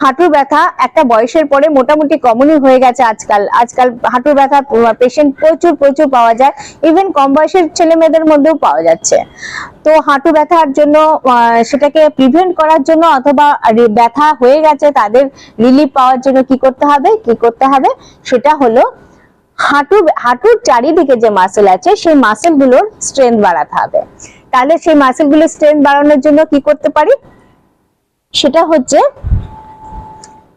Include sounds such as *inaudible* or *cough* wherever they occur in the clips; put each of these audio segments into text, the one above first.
হাঁটুর ব্যথা একটা বয়সের পরে মোটামুটি কমনই হয়ে গেছে আজকাল। আজকাল হাঁটুর ব্যথা পেশেন্ট প্রচুর প্রচুর পাওয়া যায়। ইভেন কম বয়সের ছেলে মেয়েদের মধ্যেও পাওয়া যাচ্ছে। তো হাঁটু ব্যথার জন্য সেটাকে প্রিভেন্ট করার জন্য অথবা ব্যথা হয়ে গেছে তাদের রিলিফ পাওয়ার জন্য কি করতে হবে? কি করতে হবে? সেটা হলো হাঁটু, হাঁটুর চারিদিকে যে মাসেল আছে, সেই মাসেলগুলোর স্ট্রেংথ বাড়াতে হবে। তাহলে সেই মাসেলগুলোর স্ট্রেংথ বাড়ানোর জন্য কি করতে পারি? সেটা হচ্ছে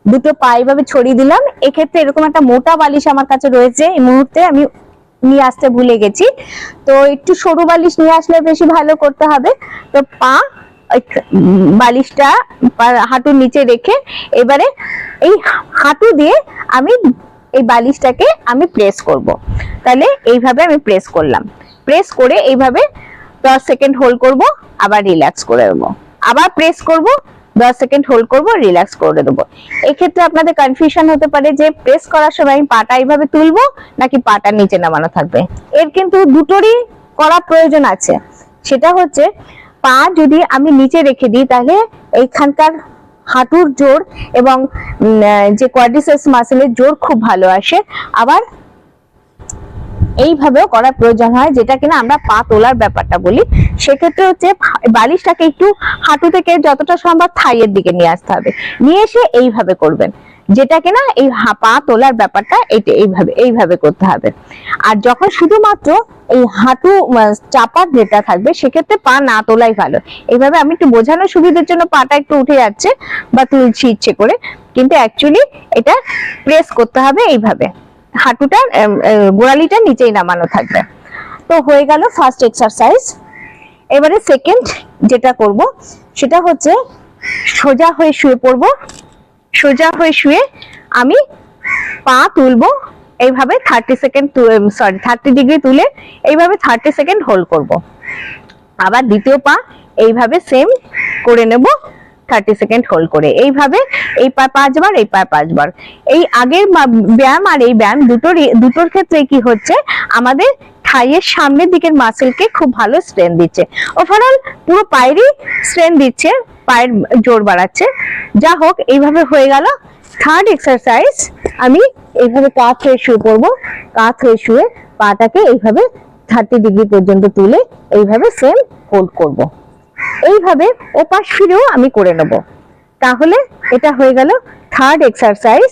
দুটো পা এইভাবে ছড়িয়ে দিলাম। এক্ষেত্রে এরকম একটা মোটা বালিশ আমার কাছে রয়েছে। এই মুহূর্তে আমি নিয়ে আসতে ভুলে গেছি। তো একটু সরু বালিশ নিয়ে আসলে বেশি ভালো করতে হবে। তো পা বালিশটা হাঁটুর নিচে রেখে এবারে এই হাঁটু দিয়ে আমি এই বালিশটাকে আমি প্রেস করব। তাহলে এইভাবে আমি প্রেস করলাম। প্রেস করে এইভাবে দশ সেকেন্ড হোল্ড করব, আবার রিল্যাক্স করে দেবো আবার প্রেস করব দশ সেকেন্ড হোল্ড করব রিল্যাক্স করে দেবো। এক্ষেত্রে আপনাদের কনফিউশন হতে পারে যে প্রেস করার সময় আমি পাটা এইভাবে তুলবো, নাকি পাটা নিচে নামানো থাকবে? এর কিন্তু দুটোরই করা প্রয়োজন আছে। সেটা হচ্ছে, পা যদি আমি নিচে রেখে দিই, তাহলে এইখানকার হাঁটুর জোর এবং যে কোয়াড্রিসেপস মাসেলের জোর খুব ভালো আসে। আবার এইভাবেও করার প্রয়োজন হয়, যেটা কিনা আমরা পা তোলার ব্যাপারটা বলি। সেক্ষেত্রে হচ্ছে বালিশটাকে একটু হাঁটু থেকে যতটা সম্ভব থাইয়ের দিকে নিয়ে আসতে হবে। নিয়ে এসে এইভাবে করবেন। যেটা কিনা এই পা তোলার ব্যাপারটা এটা, এইভাবে এইভাবে করতে হবে। আর যখন শুধুমাত্র এই হাঁটু চাপার যেটা থাকবে, সেক্ষেত্রে পা না তোলাই ভালো। এইভাবে আমি একটু বোঝানোর সুবিধার জন্য পাটা একটু উঠে যাচ্ছে বা তুলছি ইচ্ছে করে। কিন্তু অ্যাকচুয়ালি এটা প্রেস করতে হবে এইভাবে। হাঁটুটা গোড়ালিটা নিচেই নামানো থাকবে। তো হয়ে গেল ফার্স্ট এক্সারসাইজ এবারে সেকেন্ড যেটা করব, সেটা হচ্ছে সোজা হয়ে শুয়ে পড়ব। সোজা হয়ে শুয়ে আমি পা তুলবো, এইভাবে thirty second sorry thirty degree তুলে এইভাবে থার্টি সেকেন্ড হোল্ড করব। আবার দ্বিতীয় পা, এইভাবে সেম করে নেব। থার্টি সেকেন্ড হোল্ড করে। এইভাবে এই পা পাঁচবার, এই পা পাঁচবার। এই আগের ব্যায়াম আর এই ব্যায়াম দুটোর দুটোর ক্ষেত্রে কি হচ্ছে? আমাদের থাইয়ের সামনের দিকের মাসেলকে খুব ভালো স্ট্রেন দিচ্ছে। ওভারঅল পুরো পায়েরই স্ট্রেন দিচ্ছে, পায়ের জোর বাড়াচ্ছে। যা হোক, এইভাবে হয়ে গেল। থার্ড এক্সারসাইজ আমি এইভাবে কাত হয়ে শুয়ে পড়ব। কাত হয়ে শুয়ে পাটাকে এইভাবে থার্টি ডিগ্রি পর্যন্ত তুলে এইভাবে সেম হোল্ড করব। এইভাবে ওপাশ ফিরেও আমি করে নেব। তাহলে এটা হয়ে গেল থার্ড এক্সারসাইজ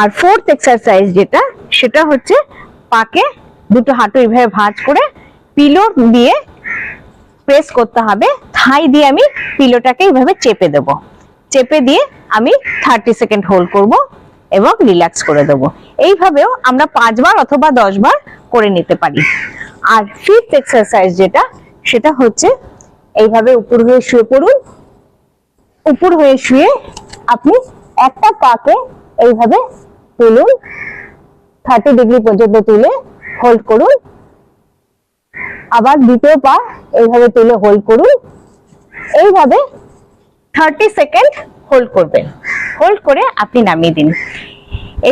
আর ফোর্থ এক্সারসাইজ যেটা, সেটা হচ্ছে পাকে দুটো হাঁটু এইভাবে ভাঁজ করে পিলো দিয়ে প্রেস করতে হবে। থাই দিয়ে আমি পিলোটাকে এইভাবে চেপে দেব। চেপে দিয়ে আমি থার্টি সেকেন্ড হোল্ড করব এবং রিল্যাক্স করে দেব। এইভাবেও আমরা পাঁচবার অথবা দশবার করে নিতে পারি। আর ফিফথ এক্সারসাইজ যেটা, সেটা হচ্ছে এইভাবে উপর হয়ে শুয়ে পড়ুন। উপর হয়ে শুয়ে আপনি একটা পাকে এইভাবে তুলুন। থার্টি ডিগ্রি পর্যন্ত তুলে হোল্ড করুন। আবার দ্বিতীয় পা এইভাবে তুলে হোল্ড করুন। এইভাবে থার্টি সেকেন্ড হোল্ড করবেন। হোল্ড করে আপনি নামিয়ে দিন।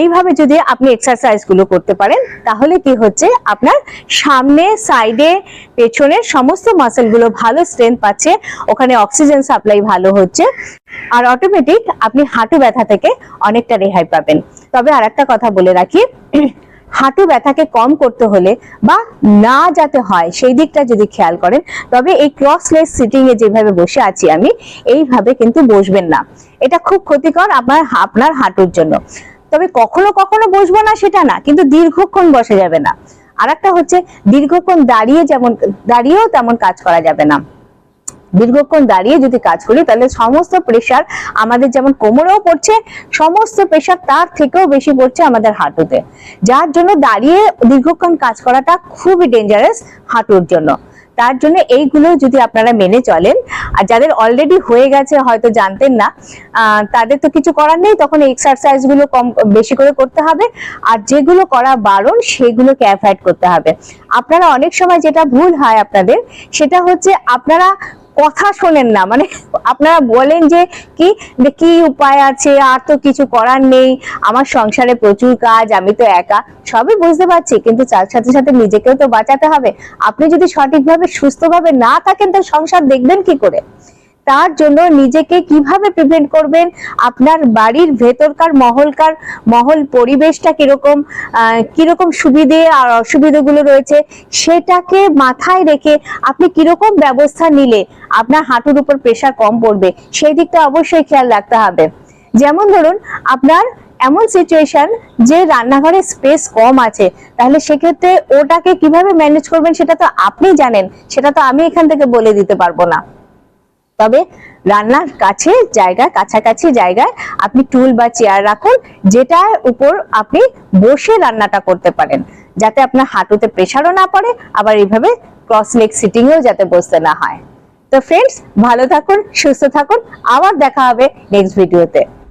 এইভাবে যদি আপনি এক্সারসাইজগুলো করতে পারেন, তাহলে কি হচ্ছে? আপনার সামনে সাইডে পেছনে সমস্ত মাসেলগুলো ভালো স্ট্রেংথ পাচ্ছে, ওখানে অক্সিজেন সাপ্লাই ভালো হচ্ছে, আর অটোমেটিক আপনি হাঁটু ব্যথা থেকে অনেকটা রেহাই পাবেন। তবে আর একটা কথা বলে রাখি, *clears throat* হাঁটু ব্যথাকে কম করতে হলে বা না যাতে হয়, সেই দিকটা যদি খেয়াল করেন, তবে এই ক্রসলেস সিটিং এ যেভাবে বসে আছি আমি, এইভাবে কিন্তু বসবেন না। এটা খুব ক্ষতিকর আপনার আপনার হাঁটুর জন্য। তবে কখনো কখনো বসবো না সেটা না, কিন্তু দীর্ঘক্ষণ বসে যাবে না। আর একটা হচ্ছে দীর্ঘক্ষণ দাঁড়িয়ে যেমন, দাঁড়িয়েও তেমন কাজ করা যাবে না। দীর্ঘক্ষণ দাঁড়িয়ে যদি কাজ করি, তাহলে সমস্ত প্রেশার আমাদের যেমন কোমরেও পড়ছে, সমস্ত প্রেশার তার থেকেও বেশি পড়ছে আমাদের হাঁটুতে। যার জন্য দাঁড়িয়ে দীর্ঘক্ষণ কাজ করাটা খুবই ডেঞ্জারাস হাঁটুর জন্য। তার জন্য এইগুলো যদি আপনারা মেনে চলেন। আর যাদের অলরেডি হয়ে গেছে, হয়তো জানতেন না তাদের তো কিছু করার নেই, তখন এক্সারসাইজগুলো কম, বেশি করে করতে হবে। আর যেগুলো করা বারণ, সেগুলোকে অ্যাভয়েড করতে হবে। আপনারা অনেক সময় যেটা ভুল হয় আপনাদের, সেটা হচ্ছে আপনারা কথা শোনেন না মানে আপনারা বলেন যে কি কি উপায় আছে, আর তো কিছু করার নেই। আমার সংসারে প্রচুর কাজ, আমি তো একা। সবই বুঝতে পারছি, কিন্তু তার সাথে সাথে নিজেকেও তো বাঁচাতে হবে। আপনি যদি সঠিকভাবে সুস্থভাবে না থাকেন তো সংসার দেখবেন কি করে? তার জন্য নিজেকে কীভাবে প্রিভেন্ট করবেন? আপনার বাড়ির ভেতরকার মহলকার, মহল পরিবেশটা কীরকম কীরকম সুবিধে, আর অসুবিধাগুলো রয়েছে সেটাকে মাথায় রেখে আপনি কীরকম ব্যবস্থা নিলে আপনার হাঁটুর উপর প্রেশার কম পড়বে, সেই দিকটা অবশ্যই খেয়াল রাখতে হবে। যেমন ধরুন, আপনার এমন সিচুয়েশন যে রান্নাঘরে স্পেস কম আছে, তাহলে সেক্ষেত্রে ওটাকে কীভাবে ম্যানেজ করবেন সেটা তো আপনি জানেন, সেটা তো আমি এখান থেকে বলে দিতে পারব না। তবে রান্নার কাছে জায়গা, কাছাকাছি জায়গায় আপনি টুল বা চেয়ার রাখুন, যেটার উপর আপনি বসে রান্নাটা করতে পারেন, যাতে আপনার হাঁটুতে প্রেশারও না পড়ে, আবার এইভাবে ক্রস লেগ সিটিং এও যাতে বসতে না হয়। তো ফ্রেন্ডস ভালো থাকুন, সুস্থ থাকুন, আবার দেখা হবে নেক্সট ভিডিওতে